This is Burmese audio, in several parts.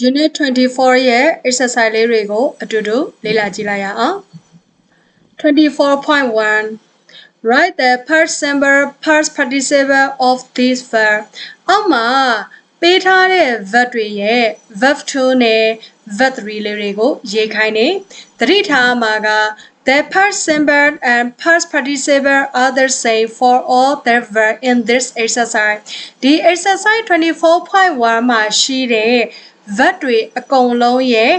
Unit 24ရဲ့ exercise လေးတွေကိုအတူတူလေ့လာကြည့်လိုက်ရအောင်24.1 Write the past simple past participle of this verb အောက်မှာပေးထားတဲ့ verb တွေရဲ့ verb 2နဲ့ verb 3လေးတွေကိုရေးခိုင်းနေသတိထားမှာက The past simple and past participle are the same for all the verb in this exercise ဒီ exercise 24.1မှာရှိတဲ့ verb တွေအကုန်လုံးရဲ့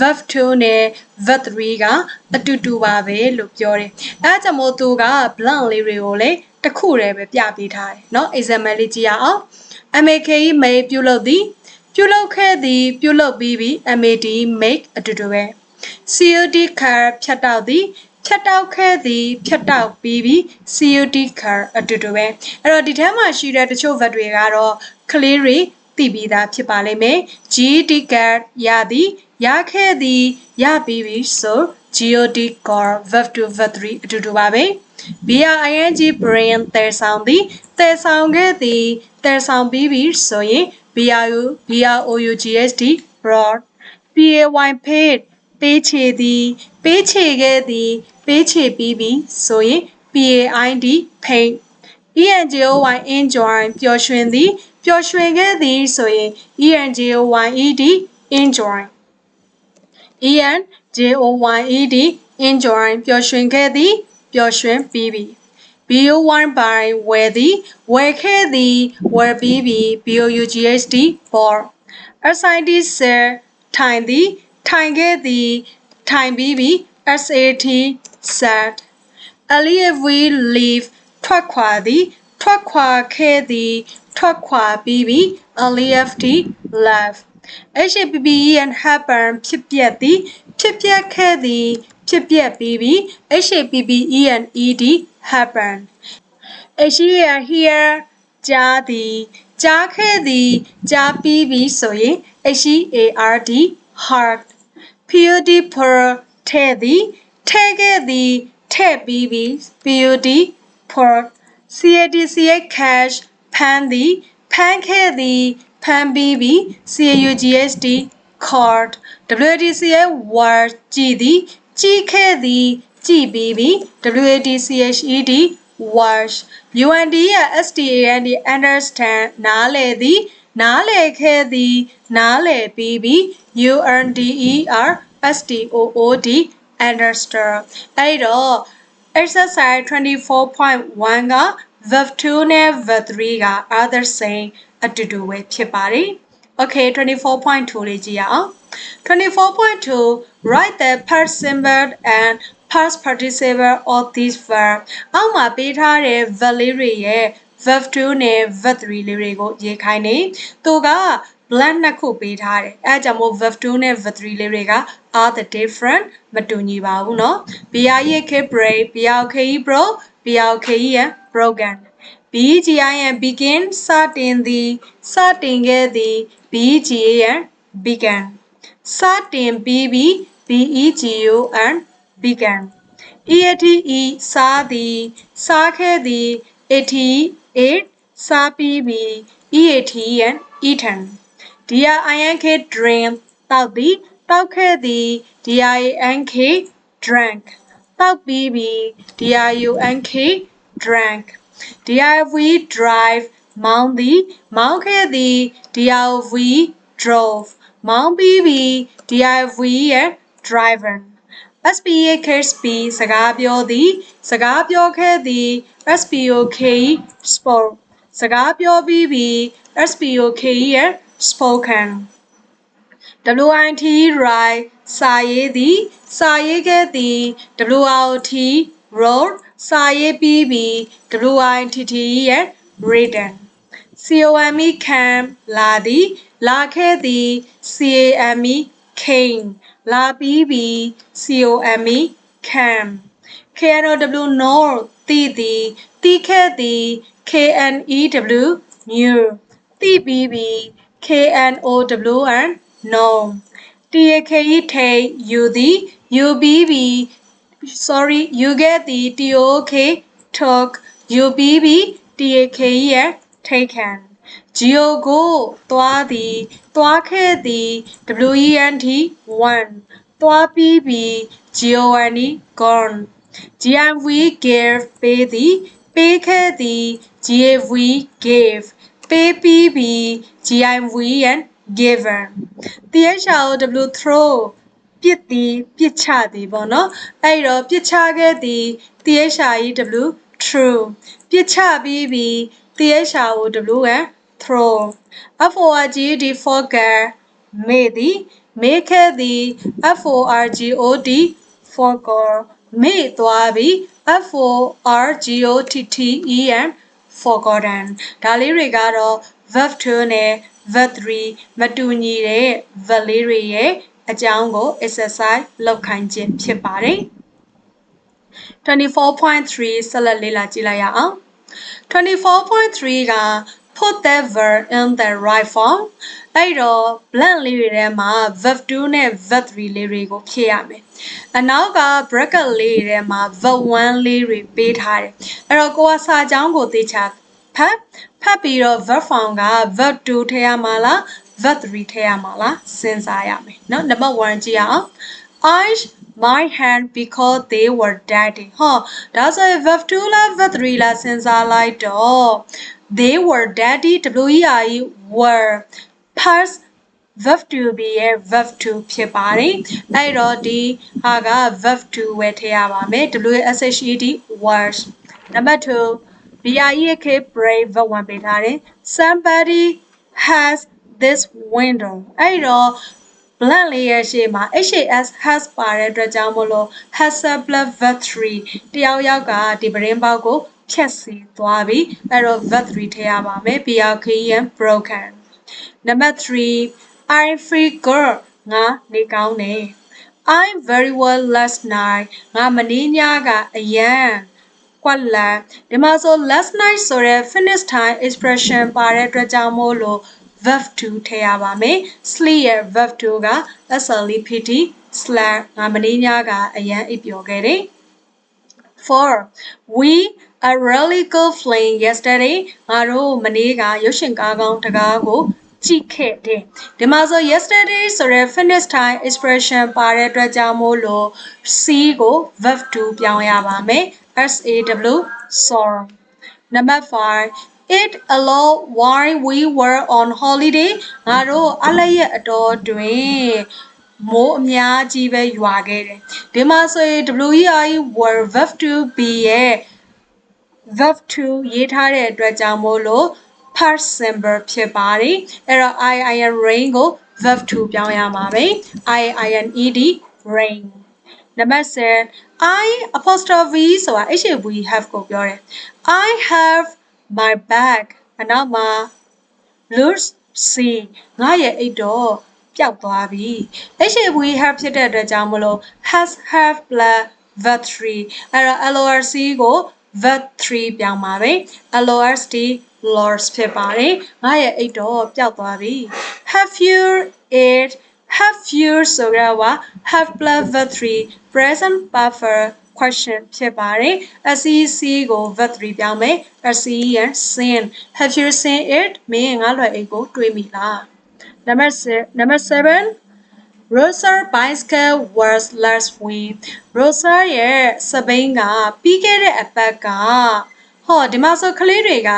verb 2နဲ့ verb 3ကအတူတူပါပဲလို့ပြောတယ်။အဲကြောင့်မို့သူက blank လေးတွေကိုလည်းတစ်ခုတည်းပဲပြပေးထားတယ်။နော် example လေးကြည့်ရအောင်။ MAKE may ပြုလုပ်သည်ပြုလုပ်ခဲ့သည်ပြုလုပ်ပြီးပြီ MAD make အတူတူပဲ။ COD car ဖြတ်တောက်သည်ဖြတ်တောက်ခဲ့သည်ဖြတ်တောက်ပြီးပြီး COD car အတူတူပဲ။အဲ့တော့ဒီထဲမှာရှိတဲ့တချို့ verb တွေကတော့ clear သိပြီးသားဖြစ်ပါလိမ့်မယ် GD car ရသည်ရခဲ့သည်ရပြီးပြီဆို GOD car verb 2 verb 3အတူတူပါပဲ BRING brain တည်ဆောင်သည်တည်ဆောင်ခဲ့သည်တည်ဆောင်ပြီးပြီဆိုရင် BRU BROUGSD broad PAY paid ပေးချေသည်ပေးချေခဲ့သည်ပေးချေပြီးပြီဆိုရင် PAID paid ENJOY enjoy ပျော်ရွှင်သည် ပျော်ရွှင်ခဲ့သည်ဆိုရင် ENJOYED enjoy ENJOYED enjoy ပျော်ရွှင်ခဲ့သည်ပျော်ရွှင်ပြီးပြီ BO1 by ဝယ်သည်ဝယ်ခဲ့သည်ဝယ်ပြီးပြီ BOUGHD for SID sir ထိုင်သည်ထိုင်ခဲ့သည်ထိုင်ပြီးပြီ SAT sat LEV leave ထွက်ခွာသည်ထွက်ခွာခဲ့သည် ထွက်ခွာပြီးပြီ LEFT left HAPPEN happen ဖြစ်ပျက်သည်ဖြစ်ပျက်ခဲ့သည်ဖြစ်ပျက်ပြီးပြီ HAPPENED happen HER here ကြားသည်ကြားခဲ့သည်ကြားပြီးပြီဆိုရင် HEARD heart POD per ထဲ့သည်ထဲ့ခဲ့သည်ထဲ့ပြီးပြီ POD per CADCA cash ဖ မ်းသည်ဖမ်းခဲ့သည်ဖမ်းပြီးပြီ CAUGSD card WADCA word ကြည်သည်ကြည်ခဲ့သည်ကြည်ပြီးပြီ WADCHED wash UND ရဲ့ STAND understand နားလည်သည်နားလည်ခဲ့သည်နားလည်ပြီးပြီ UNDER STOOD understand အဲ့တော့ exercise 24.1က verb 2နဲ့ verb 3က other same အတူတူပဲဖြစ်ပါတယ် okay 24.2လေးကြည့်ရအောင် 24.2 write the past simple and past participle of this verb အောက်မှာပေးထားတဲ့ verb လေးတွေရဲ့ verb 2နဲ့ verb 3လေးတွေကိုရေးခိုင်းနေသူက blank နှစ်ခုပေးထားတယ်အဲကြောင့်မို့ verb 2နဲ့ verb 3လေးတွေက are the different မတူညီပါဘူးเนาะ BREK break BRKE bro BRKE ရ broken BGIN begin စတင်သည်စတင်ခဲ့သည် BGAN began စတင်ပြီးပြီ BEGUN began EATE စားသည်စားခဲ့သည် ATE ate စားပြီးပြီ EATN eaten DRINK drink တောက်သည်တောက်ခဲ့သည် DRANK drank တောက်ပြီးပြီ DRUNK drank DRV drive မောင်းသည်မောင်းခဲ့သည် DRV drove မောင်းပြီးပြီ DRV ရဲ့ driver SPAK speak စကားပြောသည် စကားပြောခဲ့သည် SPOK spoke စကားပြောပြီးပြီ SPOK ရဲ့ spoken WIT write စာရေးသည် စာရေးခဲ့သည် WRT wrote စာရေးပြီးပြီ WITT ရဲ့ written COME came လာသည် လာခဲ့သည် CAME came လာပြီးပြီ COME came KNOW know သိသည်သိခဲ့သည် KNEW knew သိပြီးပြီ KNOW and know TAKE take ယူသည်ယူပြီးပြီ sorry ယူခဲ့သည် TOK took ယူပြီးပြီ TAKE ရဲ့ taken geo ကိုသွားသည်သွားခဲ့သည် went 1သွားပြီးပြီ giovanni gone gmv gave ပေးသည်ပေးခဲ့သည် gav gave ပေးပြီးပြီ gimv and given throw throw ပြစ်သည်ပြစ်ချသည်ပေါ့နော်အဲ့တော့ပြစ်ချခဲ့သည် throw true ပြစ်ချပြီးပြီ throw and throw forged forget မေ့သည် မေ့ခဲ့သည် forgod forgot မေ့သွားပြီ forgotten forgotten ဒါလေးတွေကတော့ verb 2နဲ့ verb 3မတူညီတဲ့ verb လေးတွေရဲ့အကြောင်းကို exercise လုပ်ခိုင်းခြင်းဖြစ်ပါတယ်24.3ဆက်လက်လေ့လာကြည့်လိုက်ရအောင်24.3က put that verb in the right form အဲ့တော့ blank လေးတွေထဲမှာ verb 2နဲ့ verb 3လေးတွေကိုဖြည့်ရမယ်အနောက်က bracket လေးတွေထဲမှာ verb 1လေးတွေပေးထားတယ်အဲ့တော့ကိုကစာကြောင်းကိုသိချဖတ် ဖတ်ပြီးတော့ verb form က verb 2ထည့်ရမှာလား verb 3ထည့်ရမှာလားစဉ်းစားရမယ်เนาะနံပါတ်1ကြည့်အောင် I my hand because they were dirty ဟောဒါဆိုရင် verb 2လား verb 3လားစဉ်းစားလိုက်တော့ they were dirty w e r e were past verb to be ရဲ့ verb to ဖြစ်ပါတယ်အဲ့တော့ဒီဟာက verb to ဝယ်ထည့်ရပါမယ် w s h e d was နံပါတ်2 B i e k brave verb 1ပေးထားတယ် somebody has this window အဲ့တော့ blank လေးရဲ့ရှေ့မှာ has has ပါတဲ့အတွက်ကြောင့်မလို့ has plus verb 3တယောက်ယောက်ကဒီပရင်းပေါက်ကိုဖြတ်စီသွားပြီအဲ့တော့ verb 3ထည့်ရပါမယ် brkn broken နံပါတ်3 I free girl ငါနေကောင်းတယ် I'm very well last night ငါမနေ့ညကအရန် ကွက်လန်ဒီမှာဆို last night ဆိုတဲ့ finish time expression ပါတဲ့အတွက်ကြောင့်မို့လို့ verb to ထည့်ရပါမယ် sleep ရဲ့ verb to က slept slash ငါမနေ့ညကအရန်အိပ်ပျော်ခဲ့တယ်4 we a really good film yesterday ငါတို့မနေ့ကရုပ်ရှင်ကားကောင်းတကားကိုကြည့်ခဲ့တယ်ဒီမှာဆို yesterday ဆိုရယ် finish time expression ပါတဲ့အတွက်ကြောင့်မို့လို့ c ကို verb to ပြောင်းရပါမယ် saw saw number 5 it alone while we were on holiday ငါတို့အလရဲ့အတော်တွင်မိုးအများကြီးပဲရွာခဲ့တယ်ဒီမှာဆိုရင် WEI were verb to be ရဲ့ verb to ရေးထားတဲ့အတွက်ကြောင့်မို့လို့ past simple ဖြစ်ပါတယ်အဲ့တော့ i i n rain ကို verb to ပြောင်းရမှာပဲ i i n e d rain နံပါတ်7 i apostrophe ဆိုတာ have have ကိုပြောတယ် i have my bag အနောက်မှာ lose see ငါရဲ့အိတ်တော့ပျောက်သွားပြီ have have ဖြစ်တဲ့အတွက်ကြောင့်မလို့ has have plus verb 3အဲ့တော့ lorc ကို verb 3ပြောင်းပါပဲ lorst lost ဖြစ်ပါတယ်ငါရဲ့အိတ်တော့ပျောက်သွားပြီ have you ate have you ဆိုရပါ have plus verb 3 present perfect question ဖြစ်ပါတယ် SEC ကို verb 3ပြောင်းမယ် SE and seen have you seen it မင်းငါလွယ်အိတ်ကိုတွေးမိလား number 6 number 7 Rosa bicycle was last week Rosa ရဲ့စပိန်ကပြီးခဲ့တဲ့အပတ်ကဟောဒီမှာဆိုကလေးတွေက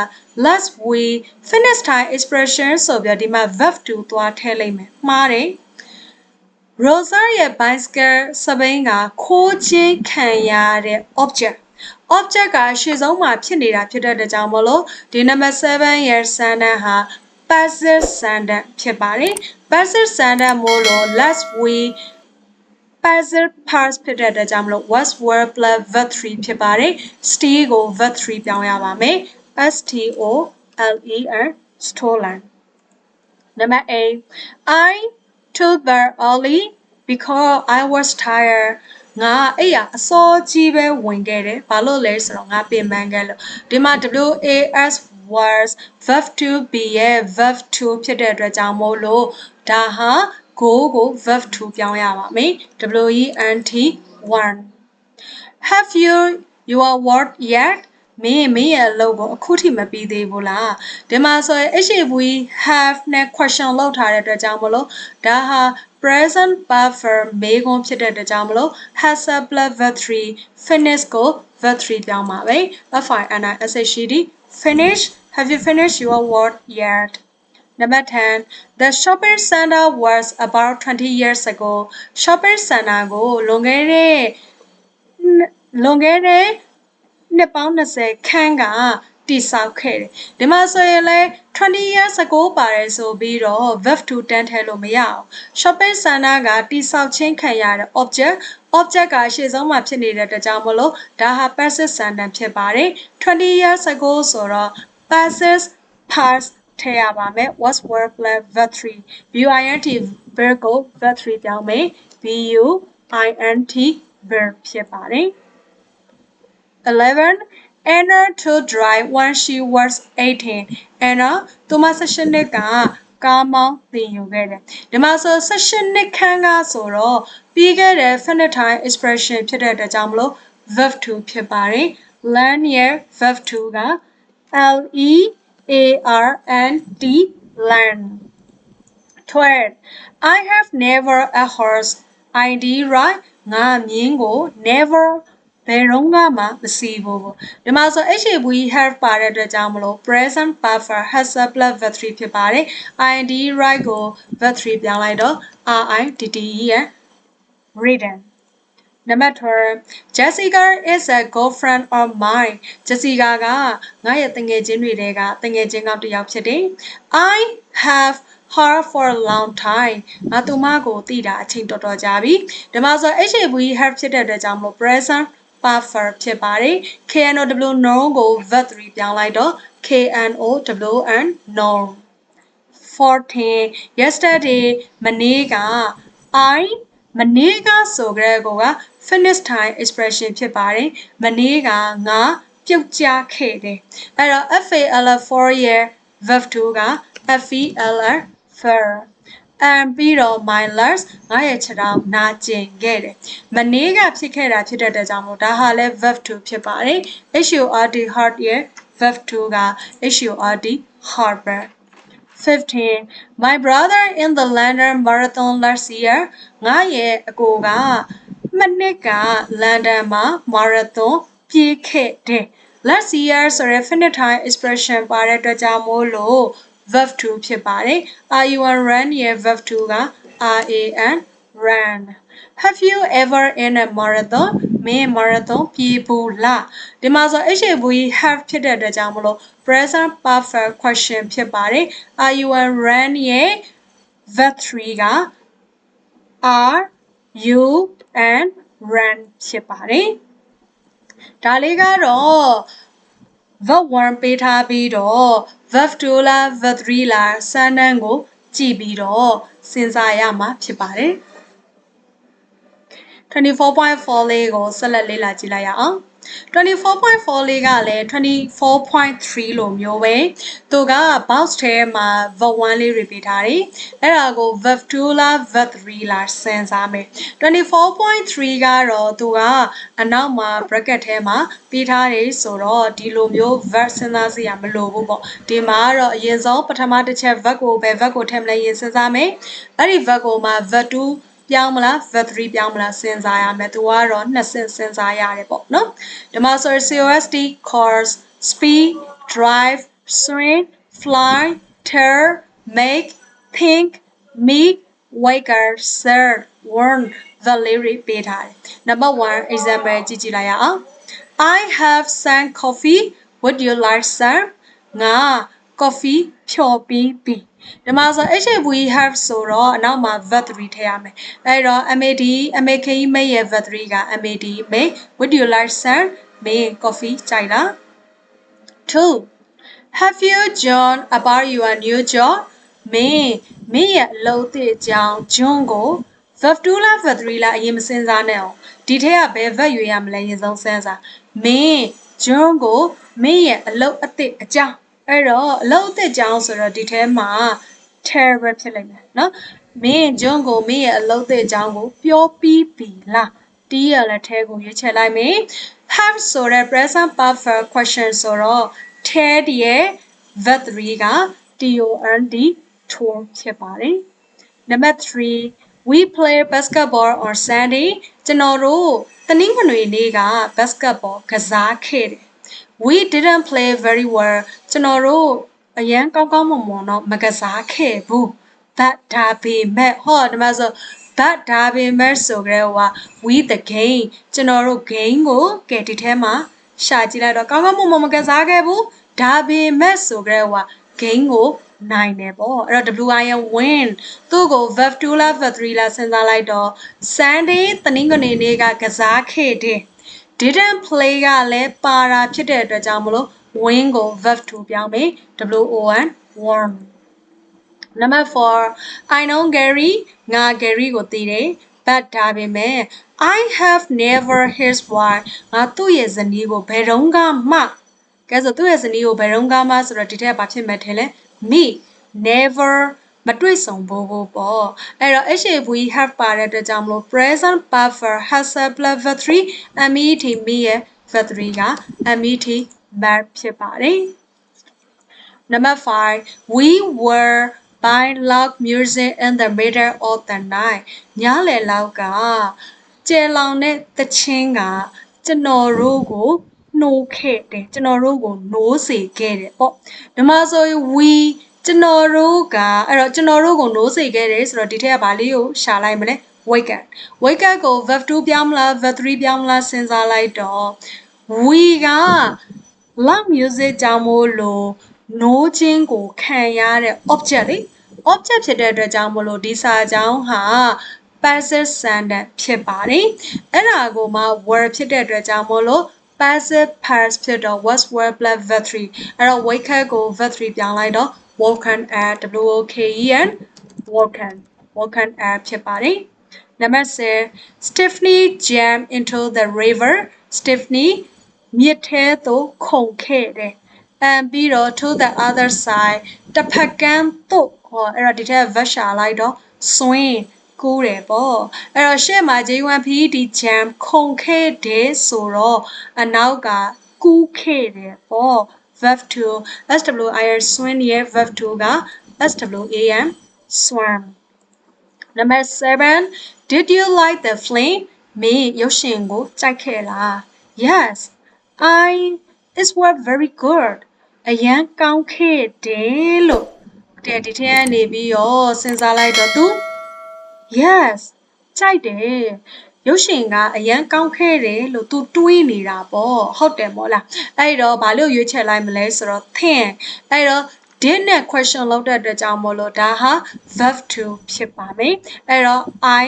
last week finish time expression ဆိုပြီးဒီမှာ verb to သွားထည့်လိုက်မယ်မှားတယ် Rosa ရဲ့ bicycle စပိန်ကခိုးချင်းခံရတဲ့ object object ကရှေ့ဆုံးမှာဖြစ်နေတာဖြစ်တဲ့ကြောင့်မလို့ဒီ number 7ရဲ့ sentence ဟာ passive sentence ဖြစ်ပါတယ် passive sentence မို့လို့ last week passive past ဖြစ်တဲ့အတွက်ကြောင့်မလို့ was were plus verb 3ဖြစ်ပါတယ် stay ကို verb 3ပြောင်းရပါမယ် s t o l e r stolen number 8 i took bed early because i was tired ငါအဲ့ရအစောကြီးပဲဝင်ခဲ့တယ်ဘာလို့လဲဆိုတော့ငါပင်ပန်းခဲ့လို့ဒီမှာ w a s was verb to be ရဲ့ verb to ဖြစ်တဲ့အတွက်ကြောင့်မို့လို့ဒါဟာ go ကို verb to ပြောင်းရပါမယ် w e n t one have you your word yet မင်းမင်းရဲ့အလုပ်ကိုအခုထိမပြီးသေးဘူးလားဒီမှာဆိုရင် HAV have နဲ့ question လောက်ထားတဲ့အတွက်ကြောင့်မလို့ဒါဟာ present perfect မေးခွန်းဖြစ်တဲ့အတွက်ကြောင့်မလို့ has a plus verb 3 finish ကို verb 3ပြောင်းပါပဲ FINISHED finish have you finished your work yet Number 10 The shopping center was about 20 years ago shopping center ကိုလွန်ခဲ့တဲ့လွန်ခဲ့တဲ့ နှစ်ပေါင်း20ခန်းကတိဆောက်ခဲ့တယ်။ဒီမှာဆိုရင်လဲ20 years ago ပါတယ်ဆိုပြီးတော့ verb to တန်းထည့်လို့မရအောင်။ shopping center ကတိဆောက်ခြင်းခံရတဲ့ object object ကရှေ့ဆုံးမှာဖြစ်နေတဲ့အတွက်ကြောင့်မလို့ဒါဟာ passive sentence ဖြစ်ပါတယ်။20 years ago ဆိုတော့ passive past ထည့်ရပါမယ် was were plus verb 3 buint verb ကို verb 3ပြောင်းမယ် bu int verb ဖြစ်ပါတယ်။ 11 Anna to drive when she was 18 Anna သူမ18နှစ်ကကားမောင်းသင်ယူခဲ့တယ်ဒီမှာဆို18နှစ်ခန်းကဆိုတော့ပြီးခဲ့တဲ့ finite time expression ဖြစ်တဲ့အတွက်ကြောင့်မလို့ verb to ဖြစ်ပါတယ် learn ရဲ့ verb to က L E A R N T learn 12 I have never a horse ID right ငါမြင်းကို never ဘယ်တော့မှမစီးဘူးပေါ့ဒီမှာဆို HAV have ပါတဲ့အတွက်ကြောင့်မလို့ present perfect has a plus verb 3ဖြစ်ပါတယ် ing right ကို verb 3ပြောင်းလိုက်တော့ RITTE ရဲ့ written Number 12 Jessica is a girlfriend of mine Jessica ကငါရဲ့တငယ်ချင်းတွေတဲကတငယ်ချင်းကောက်တစ်ယောက်ဖြစ်တယ် I have her for a long time ငါသူမကိုတည်တာအချိန်တော်တော်ကြာပြီဒီမှာဆို HAV have ဖြစ်တဲ့အတွက်ကြောင့်မလို့ present perfect ဖြစ်ပါတယ် KNOW known ကို verb 3ပြောင်းလိုက်တော့ KNOWN known 14 yesterday မနေ့က I မနေ့ကဆိုကြတဲ့ကောက finish time expression ဖြစ်ပါတယ်မနေ့ကငါပြုတ်ကျခဲ့တယ်အဲ့တော့ FAL4 ရဲ့ verb 2က FEL for and ပြီးတော့ my last ငါရဲ့ခြေထောက်နာကျင်ခဲ့တယ်။မနေ့ကဖြစ်ခဲ့တာဖြစ်တဲ့အတွက်ကြောင့်မို့ဒါဟာလည်း verb to ဖြစ်ပါတယ်။ HURD heart ရဲ့ verb to က HURD harbor 15 My brother in the London marathon last year ငါရဲ့အကိုကမနှစ်ကလန်ဒန်မှာ marathon ပြေးခဲ့တယ် last year ဆိုရယ် finite time expression ပါတဲ့အတွက်ကြောင့်မို့လို့ verb to ဖြစ်ပါတယ် are you on run ရဲ့ verb to က ran run have you ever in a marathon မင်း marathon ပြေးဘူးလားဒီမှာဆို HAV have ဖြစ်တဲ့အတွက်ကြောင့်မလို့ present perfect question ဖြစ်ပါတယ် are you on run ရဲ့ verb 3က are you and run ဖြစ်ပါတယ်ဒါလေးကတော့ verb 1ပေးထားပြီးတော့ verb 2လား verb 3လားစမ်းတန်းကို ကြည့်ပြီးတော့စဉ်းစားရမှာဖြစ်ပါတယ်24.4လေးကိုဆက်လက်လေ့လာကြည့်လိုက်ရအောင် 24.4လေးကလည်း24.3လို့မျိုးပဲသူက box ထဲမှာ verb 1လေး repeat ထားတယ်အဲ့ဒါကို verb 2လား verb 3လားစဉ်းစားမယ်24.3ကတော့သူကအနောက်မှာ bracket ထဲမှာပြီးထားတယ်ဆိုတော့ဒီလိုမျိုး verb စဉ်းစားစရာမလိုဘူးပေါ့ဒီမှာကတော့အရင်ဆုံးပထမတစ်ချက် verb ကိုပဲ verb ကိုထည့်မလဲရင်စဉ်းစားမယ်အဲ့ဒီ verb ကိုမှ verb 2 ပြောင်းမလား verb 3ပြောင်းမလားစဉ်းစားရမယ်သူကတော့နှစ်ဆင့်စဉ်းစားရတယ်ပေါ့နော်ဒီမှာဆို COST course speed drive swim fly tear make think meet waker serve warn the lyric ပေးထားတယ် number 1 example ကြည့်ကြည့်လိုက်ရအောင် I have some coffee would you like some ငါ coffee ဖြော်ပြီးပြီဒီမှာဆို HAV have ဆိုတော့အနောက်မှာ verb 3ထည့်ရမယ်အဲ့တော့ MAD MAK မိတ်ရဲ့ verb 3က MAD မိတ် would you like some မင်း coffee ကြိုက်လား2 Have you joined about your new job မင်းမင်းရဲ့အလုပ်သစ်အကြောင်းဂျွန်းကို verb 2လား verb 3လားအရင်မစင်စားနဲ့အောင်ဒီထက်ကဘယ် verb ရွေးရမလဲရင်ဆုံးစမ်းစားမင်းဂျွန်းကိုမင်းရဲ့အလုပ်အသစ်အကြောင်း အဲ့တော့အလုပ်အသစ်ကြောင်းဆိုတော့ဒီထဲမှာ terrible ဖြစ်လိမ့်မယ်နော်မင်းဂျွန်းကိုမင်းရဲ့အလုပ်အသစ်ကြောင်းကိုပြောပြီးပြီလားတီးရလက်ထဲကိုရွေးချယ်လိုက်မယ် have ဆိုတဲ့ present perfect question ဆိုတော့ ted ရဲ့ verb 3က tond tour ဖြစ်ပါတယ် number 3 we play basketball on sunday ကျွန်တော်တို့တနင်္ဂနွေနေ့က basketball ကစားခဲ့တယ် we didn't play very well ကျွန်တော်တို့အရန်ကောင်းကောင်းမွန်မွန်တော့မကစားခဲ့ဘူး but ဒါပေမဲ့ဟောဒီမှာဆို but ဒါပေမဲ့ဆိုကြတဲ့ဟိုက we the game ကျွန်တော်တို့ game ကိုကဲဒီထဲမှာရှာကြည့်လိုက်တော့ကောင်းကောင်းမွန်မွန်မကစားခဲ့ဘူးဒါပေမဲ့ဆိုကြတဲ့ဟိုက game ကိုနိုင်တယ်ပေါ့အဲ့တော့ WIN win သူ့ကို verb 2လား verb 3လားစဉ်းစားလိုက်တော့ Sunday တနင်္ဂနွေနေ့ကကစားခဲ့တယ် didn't play ကလည်းပါတာဖြစ်တဲ့အတွက်ကြောင့်မလို့ win ကို verb 2ပြောင်းမယ် WON won number 4 I know Gary ငါ Gary ကိုသိတယ် but ဒါပေမဲ့ I have never his wife ငါသူ့ရဲ့ဇနီးကိုဘယ်တော့မှကဲဆိုသူ့ရဲ့ဇနီးကိုဘယ်တော့မှဆိုတော့ဒီထက်ဘာဖြစ်မဲ့ထဲလဲ me never မတွေ့ဆုံဘူးဘူးပေါ့အဲ့တော့ HAV have ပါတဲ့အတွက်ကြောင့်မလို့ present perfect has a plus verb 3 MET me ရဲ့ verb 3က MET met ဖြစ်ပါတယ် Number 5 we were by loud music in the middle of the night ညလေလောက်ကကျဲလောင်တဲ့တချင်းကကျွန်တော်တို့ကိုနှိုးခဲ့တယ်ကျွန်တော်တို့ကိုနှိုးစေခဲ့တယ်ပေါ့ဒီမှာဆိုရင် we ကျွန်တော်တို့ကအဲ့တော့ကျွန်တော်တို့ကိုနိုးစေခဲ့တယ်ဆိုတော့ဒီထက်ကဘာလေးကိုရှာလိုက်မလဲ wake up wake up ကို verb 2ပြောင်းမလား verb 3ပြောင်းမလားစဉ်းစားလိုက်တော့ we က loud music ကြောင့်မို့လို့နိုးခြင်းကိုခံရတဲ့ object လေ object ဖြစ်တဲ့အတွက်ကြောင့်မလို့ဒီစာကြောင်းဟာ passive sentence ဖြစ်ပါတယ်အဲ့ဒါကိုမှ word ဖြစ်တဲ့အတွက်ကြောင့်မလို့ passive past ဖြစ်တော့ was were plus verb 3အဲ့တော့ wake up ကို verb 3ပြောင်းလိုက်တော့ woken at w o k e n woken woken at ဖြစ်ပါတယ်နံပါတ်10 Stephanie jam into the river Stephanie မြစ်ထဲသို့ခုန်ခဲ့တယ် and ပြီးတော့ to the other side တစ်ဖက်ကမ်းသို့ဟောအဲ့တော့ဒီထက် verb ရှာလိုက်တော့ swing ကူးတယ်ပေါ့အဲ့တော့ရှေ့မှာ J1PD jam ခုန်ခဲ့တယ်ဆိုတော့အနောက်ကကူးခဲ့တယ်ပေါ့ verb to SWIR swim ရဲ့ verb to က SWAM swam number 7 did you like the film မင်းရုပ်ရှင်ကိုကြိုက်ခဲ့လား yes i it was very good အရန်ကောင်းခဲ့တယ်လို့တဲ့ဒီထက်ကနေပြီးတော့စဉ်းစားလိုက်တော့သူ yes ကြိုက်တယ် ရုပ်ရှင်ကအရန်ကောင်းခဲ့တယ်လို့ तू တွေးနေတာပေါ့ဟုတ်တယ်မို့လားအဲ့တော့ဘာလို့ရွေးချယ်လိုက်မလဲဆိုတော့ think အဲ့တော့ did နဲ့ question လောက်တဲ့အတွက်ကြောင့်မို့လို့ဒါဟာ verb to ဖြစ်ပါမယ်အဲ့တော့ I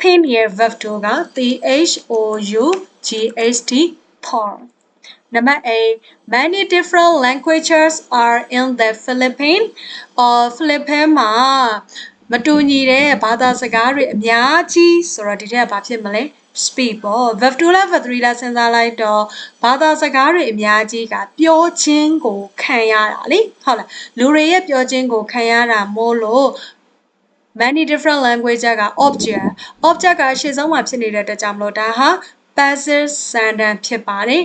think ရဲ့ verb to က t h o u g h t thought Number 8 many different languages are in the Philippines or Philippines မှာ မတူညီတဲ့ဘာသာစကားတွေအများကြီးဆိုတော့ဒီထက်ဘာဖြစ်မလဲ speak ပေါ့ verb 2လား verb 3လားစဉ်းစားလိုက်တော့ဘာသာစကားတွေအများကြီးကပြောခြင်းကိုခံရတာလေဟုတ်လားလူတွေရဲ့ပြောခြင်းကိုခံရတာမို့လို့ many different language က object object ကရှေ့ဆုံးမှာဖြစ်နေတဲ့အတွက်ကြောင့်မလို့ဒါဟာ passive sentence ဖြစ်ပါတယ်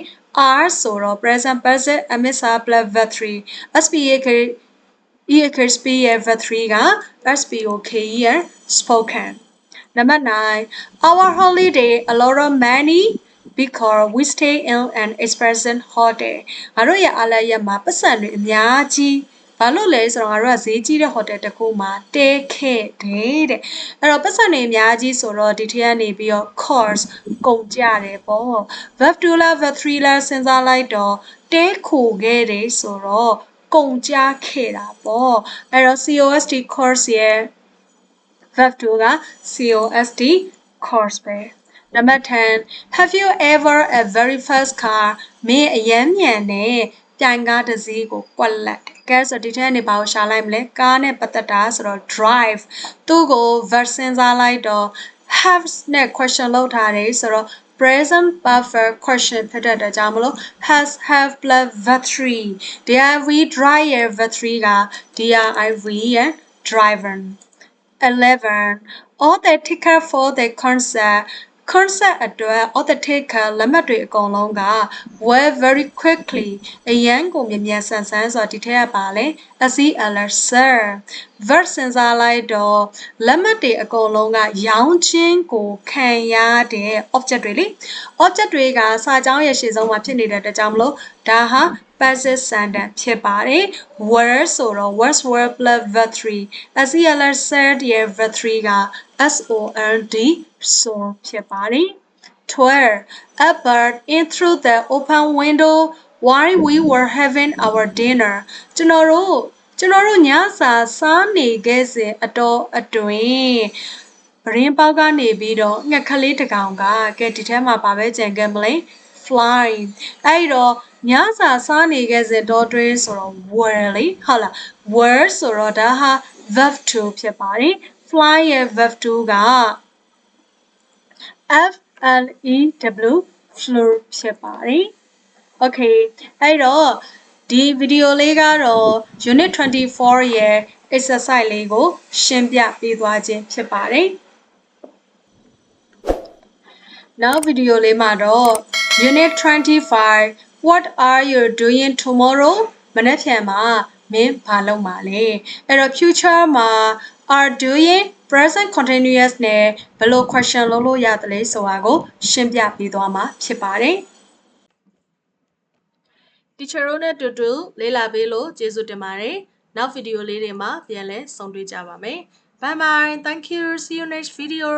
are ဆိုတော့ present passive emissa plus verb 3 SPA EXP ရဲ့ verb 3က SPOK ရဲ့ spoken Number 9 Our holiday a lot of money because we stay in an expensive hotel ငါတို့ရဲ့အားလည်းရမှာပတ်စံတွေအများကြီးဘာလို့လဲဆိုတော့ငါတို့ကဈေးကြီးတဲ့ဟိုတယ်တစ်ခုမှာတဲခဲ့တယ်တဲ့အဲ့တော့ပတ်စံတွေအများကြီးဆိုတော့ဒီထက်ကနေပြီးတော့ course ကုန်ကြတယ်ပေါ့ verb 2လား verb 3လားစဉ်းစားလိုက်တော့တဲခိုခဲ့တယ်ဆိုတော့ ကုန်ကြခဲ့တာပေါ့အဲ့တော့ COST course ရဲ့ verb 2က COST course ပဲ Number 10 Have you ever a very first car မင်းအရမ်းမြန်နဲ့ပြိုင်ကားတစ်စီးကိုကွက်လက်ကဲဆိုဒီထက်နေပါကိုရှာလိုက်မလဲကားနဲ့ပတ်သက်တာဆိုတော့ drive သူ့ကို verb စဉ်းစားလိုက်တော့ have နဲ့ question လောက်ထားတယ်ဆိုတော့ present perfect question ဖြစ်တဲ့အတွက်ကြောင့်မလို့ has have plus verb 3 div drive ရဲ့ verb 3က div ရဲ့ driven 11 all the ticket for the concert concept အတွက် authentic လက်မှတ်တွေအကုန်လုံးက well very quickly အရန်ကိုမြင်မြန်ဆန်ဆန်ဆိုတော့ဒီထက်ကပါလဲ SEL sir verb စဉ်းစားလိုက်တော့လက်မှတ်တွေအကုန်လုံးကရောင်းချင်းကိုခံရတဲ့ object တွေလေ object တွေကစာကြောင်းရဲ့ရှေ့ဆုံးမှာဖြစ်နေတဲ့အတွက်ကြောင့်မလို့ဒါဟာ passive sentence ဖြစ်ပါတယ် were ဆိုတော့ was were plus verb 3 SEL said ရဲ့ verb 3က SOLD so ဖြစ်ပါတယ်12 a bird in through the open window while we were having our dinner ကျွန်တော်တို့ကျွန်တော်တို့ညစာစားနေခဲ့စဉ်အတော်အတွင်းပရင်းပေါက်ကနေပြီးတော့ငှက်ကလေးတစ်ကောင်ကကဲဒီထဲမှာပါပဲကြံခဲ့မလဲ fly အဲ့ဒီတော့ ညစာစားနေခဲ့စဉ်တော့တွင်းဆိုတော့ were လေဟုတ်လား were ဆိုတော့ဒါဟာ verb 2ဖြစ်ပါတယ် fly ရဲ့ verb 2က F L E W flew ဖြစ်ပါတယ် Okay အဲ့တော့ဒီဗီဒီယိုလေးကတော့ unit 24ရဲ့ exercise လေးကို ရှင်းပြပေးသွားခြင်းဖြစ်ပါတယ်နောက်ဗီဒီယိုလေးမှာတော့ unit 25 what are you doing tomorrow မနေ့ဖြန်မှာမင်းဘာလုပ်မှာလဲအဲ့တော့ future မှာ are doing present continuous နဲ့ဘယ်လို question လုပ်လို့ရတယ်လဲဆိုတာကို ရှင်းပြပေးသွားမှာဖြစ်ပါတယ် teacher တို့နဲ့တူတူလေ့လာပေးလို့ကျေးဇူးတင်ပါတယ်နောက်ဗီဒီယိုလေးတွေမှာပြန်လည်ဆုံတွေ့ကြပါမယ် bye bye thank you see you next video